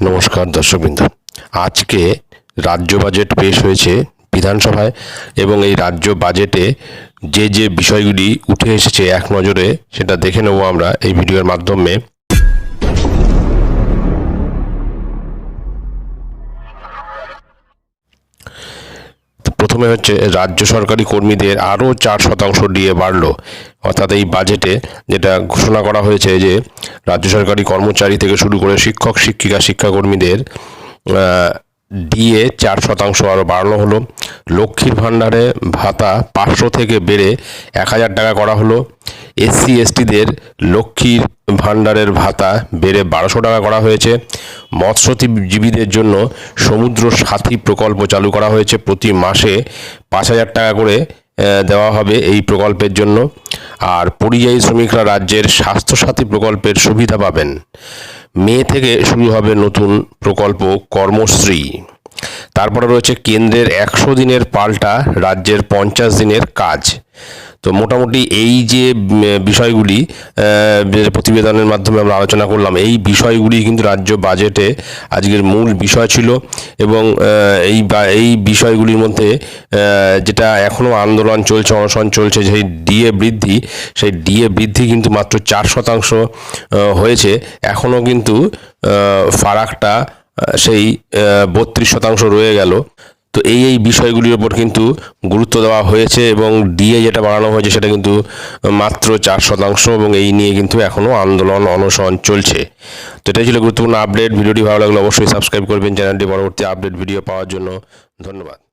নমস্কার দর্শকবৃন্দ আজকে রাজ্য বাজেট পেশ হয়েছে বিধানসভায় এবং এই রাজ্য বাজেটে যে যে বিষয়গুলি উঠে এসেছে এক নজরে সেটা দেখে নেব আমরা এই ভিডিওর মাধ্যমে। প্রথমে হচ্ছে রাজ্য সরকারি কর্মীদের আরও চার শতাংশ ডিএ বাড়ল। অর্থাৎ এই বাজেটে যেটা ঘোষণা করা হয়েছে যে রাজ্য সরকারি কর্মচারী থেকে শুরু করে শিক্ষক, শিক্ষিকা, শিক্ষাকর্মীদের ডিএ চার শতাংশ আরও বাড়ানো হলো। লক্ষ্মীর ভাণ্ডারে ভাতা পাঁচশো থেকে বেড়ে এক হাজার টাকা করা হলো। এসসি, এসটিদের লক্ষ্মীর ভাণ্ডারের ভাতা বেড়ে বারোশো টাকা করা হয়েছে। মৎস্যজীবীদের জন্য সমুদ্র সাথী প্রকল্প চালু করা হয়েছে। প্রতি মাসে পাঁচ হাজার টাকা করে দেওয়া হবে এই প্রকল্পের জন্য। আর পরিযায়ী শ্রমিকরা রাজ্যের স্বাস্থ্যসাথী প্রকল্পের সুবিধা পাবেন। মে থেকে শুরু হবে নতুন প্রকল্প কর্মশ্রী। তারপরে রয়েছে কেন্দ্রের একশো দিনের পাল্টা, রাজ্যের পঞ্চাশ দিনের কাজ। তো মোটামুটি এই যে বিষয়গুলি প্রতিবেদনের মাধ্যমে আমরা আলোচনা করলাম, এই বিষয়গুলি কিন্তু রাজ্য বাজেটে আজকের মূল বিষয় ছিল এবং এই এই বিষয়গুলির মধ্যে যেটা এখনও আন্দোলন চলছে, অনশন চলছে, সেই ডিএ বৃদ্ধি, সেই ডিএ বৃদ্ধি কিন্তু মাত্র চার শতাংশ হয়েছে। এখনও কিন্তু ফারাকটা সেই বত্রিশ শতাংশ রয়ে গেল। তো এই এই বিষয়গুলির ওপর কিন্তু গুরুত্ব দেওয়া হয়েছে এবং ডিএ যেটা বাড়ানো হয়েছে সেটা কিন্তু মাত্র চার শতাংশ এবং এই নিয়ে কিন্তু এখনও আন্দোলন অনশন চলছে। তো এটাই ছিল গুরুত্বপূর্ণ আপডেট। ভিডিওটি ভালো লাগলে অবশ্যই সাবস্ক্রাইব করবেন। চ্যানেলটি পরবর্তী আপডেট ভিডিও পাওয়ার জন্য ধন্যবাদ।